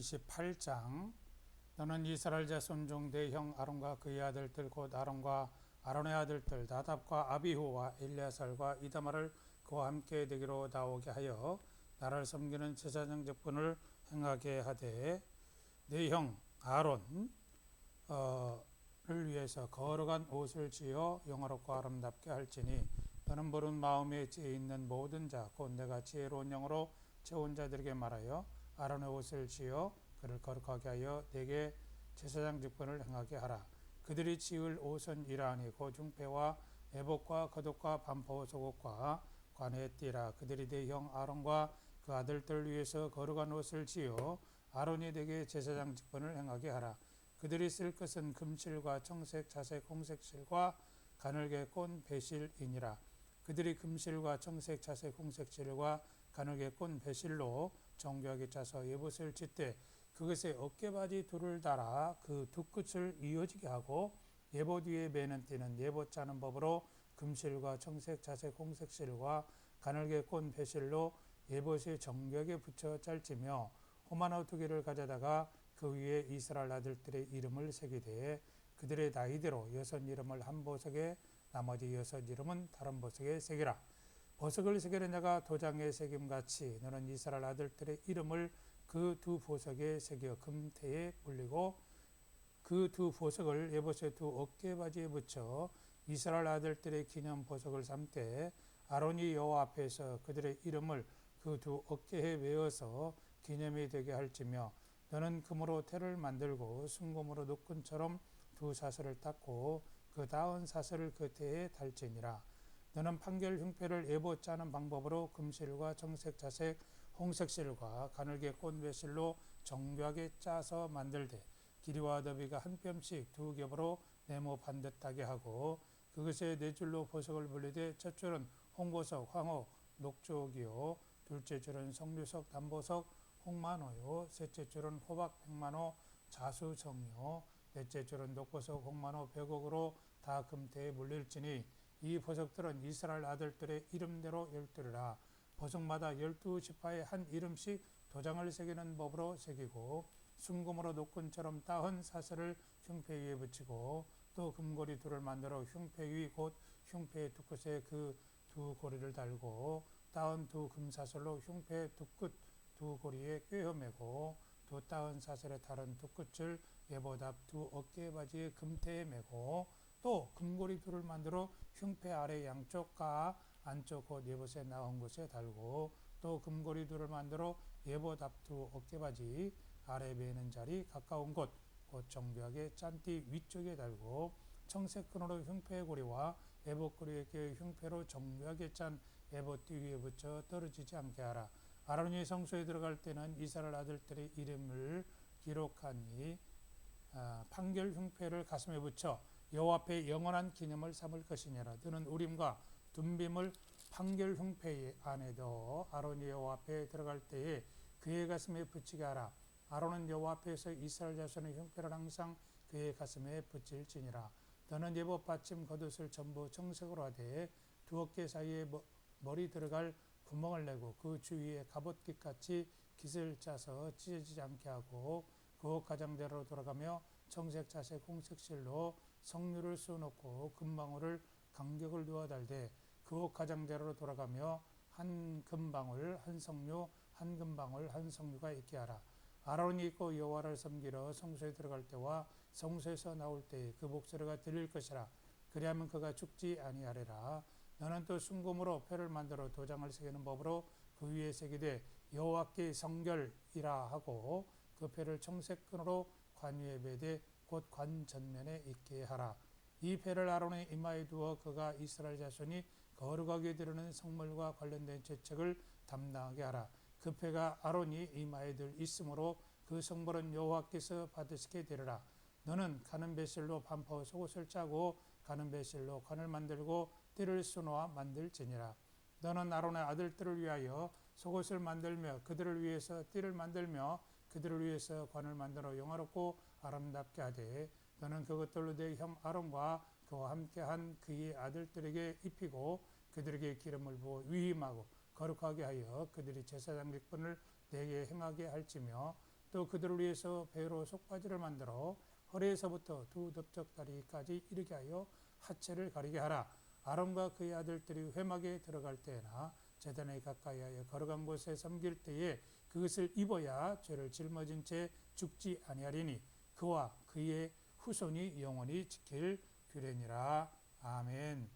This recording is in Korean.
28장. 너는 이스라엘 자손 중 대형 아론과 그의 아들들 곧 아론과 아론의 아들들 나답과 아비후와 엘리야살과 이다말을 그와 함께 되기로 나오게 하여 나를 섬기는 제사장 직분을 행하게 하되 내형 아론을 위해서 거룩한 옷을 지어 영화롭고 아름답게 할지니 너는 부른 마음에 지혜 있는 모든 자곧 내가 지혜로운 영으로 채운 자들에게 말하여 아론의 옷을 지어 그를 거룩하게 하여 내게 제사장 직분을 행하게 하라. 그들이 지을 옷은 이러하니 고 중패와 애복과 겉옷과 반포 속옷과 관의 띠라. 그들이 내 형 아론과 그 아들들 위해서 거룩한 옷을 지어 아론이 내게 제사장 직분을 행하게 하라. 그들이 쓸 것은 금실과 청색, 자색, 홍색 실과 가늘게 꼰 배실이니라. 그들이 금실과 청색, 자색, 홍색 실과 가늘게 꼰 배실로 정교하게 짜서 예봇을 짓되 그것에 어깨바지 둘을 달아 그 두 끝을 이어지게 하고 예봇 위에 매는 띠는 예봇 짜는 법으로 금실과 청색, 자색, 홍색 실과 가늘게 꼰 배실로 예봇에 정교하게 붙여 짤지며 호마노 두 개를 가져다가 그 위에 이스라엘 아들들의 이름을 새기되 그들의 나이대로 여섯 이름을 한 보석에 나머지 여섯 이름은 다른 보석에 새기라. 보석을 새기는 자가 도장에 새김같이 너는 이스라엘 아들들의 이름을 그 두 보석에 새겨 금태에 물리고 그 두 보석을 예봇의 두 어깨바지에 붙여 이스라엘 아들들의 기념 보석을 삼되 아론이 여호와 앞에서 그들의 이름을 그 두 어깨에 외어서 기념이 되게 할지며 너는 금으로 태를 만들고 순금으로 노끈처럼 두 사슬을 닦고 그 다운 사슬을 그 태에 달지니라 너는 판결 흉패를 예보 짜는 방법으로 금실과 정색 자색 홍색실과 가늘게 꼰배실로 정교하게 짜서 만들되 길이와 너비가 한 뼘씩 두 겹으로 네모 반듯하게 하고 그것에 네 줄로 보석을 불리되 첫 줄은 홍보석, 황호, 녹조기요. 둘째 줄은 성류석, 단보석, 홍만호요. 셋째 줄은 호박, 백만호, 자수정요. 넷째 줄은 녹보석, 홍만호, 백옥으로 다 금태에 물릴지니 이 보석들은 이스라엘 아들들의 이름대로 열두리라. 보석마다 열두 지파에 한 이름씩 도장을 새기는 법으로 새기고 순금으로 노끈처럼 따은 사슬을 흉패 위에 붙이고 또 금고리 둘을 만들어 흉패 위 곧 흉패의 두 끝에 그 두 고리를 달고 따은 두 금사슬로 흉패 두끝 두 고리에 꿰어 매고 두 따은 사슬에 다른 두 끝을 예보답 두 어깨 바지에 금태에 매고 또 금고리 둘을 만들어 흉패 아래 양쪽 가 안쪽 곧 예봇에 나온 곳에 달고 또 금고리 둘을 만들어 예보 답두 어깨바지 아래 매는 자리 가까운 곳, 곧 정교하게 짠띠 위쪽에 달고 청색 끈으로 흉패의 고리와 예봇고리에 껴 흉패로 정교하게 짠 예봇띠 위에 붙여 떨어지지 않게 하라. 아론이 성소에 들어갈 때는 이스라엘 아들들의 이름을 기록하니 아, 판결 흉패를 가슴에 붙여 여호와 앞에 영원한 기념을 삼을 것이니라. 너는 우림과 둠빔을 판결 흉패 안에 넣어 아론이 여호와 앞에 들어갈 때에 그의 가슴에 붙이게 하라. 아론은 여호와 앞에서 이스라엘 자손의 흉패를 항상 그의 가슴에 붙일지니라. 너는 예법 받침 겉옷을 전부 청색으로 하되 두 어깨 사이에 머리 들어갈 구멍을 내고 그 주위에 갑옷깃 같이 깃을 짜서 찢어지지 않게 하고 그 가장대로 돌아가며 청색 자색 홍색 실로 성류를 쏘놓고 금방울을 간격을 두어 달되 그 가장대로 돌아가며 한 금방울 한 성류 한 금방울 한 성류가 있게 하라. 아론이 있고 여호와를 섬기러 성소에 들어갈 때와 성소에서 나올 때에 그 목소리가 들릴 것이라. 그리하면 그가 죽지 아니하리라. 너는 또 순금으로 표를 만들어 도장을 새기는 법으로 그 위에 새기되 여호와께 성결이라 하고 그 표를 청색끈으로 관 위에 매되 곧 관 전면에 있게 하라. 이 패를 아론의 이마에 두어 그가 이스라엘 자손이 거룩하게 드리는 성물과 관련된 죄책을 담당하게 하라. 그 패가 아론이 이마에 들 있으므로 그 성물은 여호와께서 받으시게 되리라. 너는 가는 배실로 반포 속옷을 짜고 가는 배실로 관을 만들고 띠를 수놓아 만들지니라. 너는 아론의 아들들을 위하여 속옷을 만들며 그들을 위해서 띠를 만들며 그들을 위해서 관을 만들어 영화롭고 아름답게 하되 너는 그것들로 내 형 아론과 그와 함께한 그의 아들들에게 입히고 그들에게 기름을 부어 위임하고 거룩하게 하여 그들이 제사장 직분을 내게 행하게 할지며 또 그들을 위해서 배로 속바지를 만들어 허리에서부터 두 넓적다리까지 이르게 하여 하체를 가리게 하라. 아론과 그의 아들들이 회막에 들어갈 때나 제단에 가까이하여 걸어간 곳에 섬길 때에 그것을 입어야 죄를 짊어진 채 죽지 아니하리니 그와 그의 후손이 영원히 지킬 규례니라. 아멘.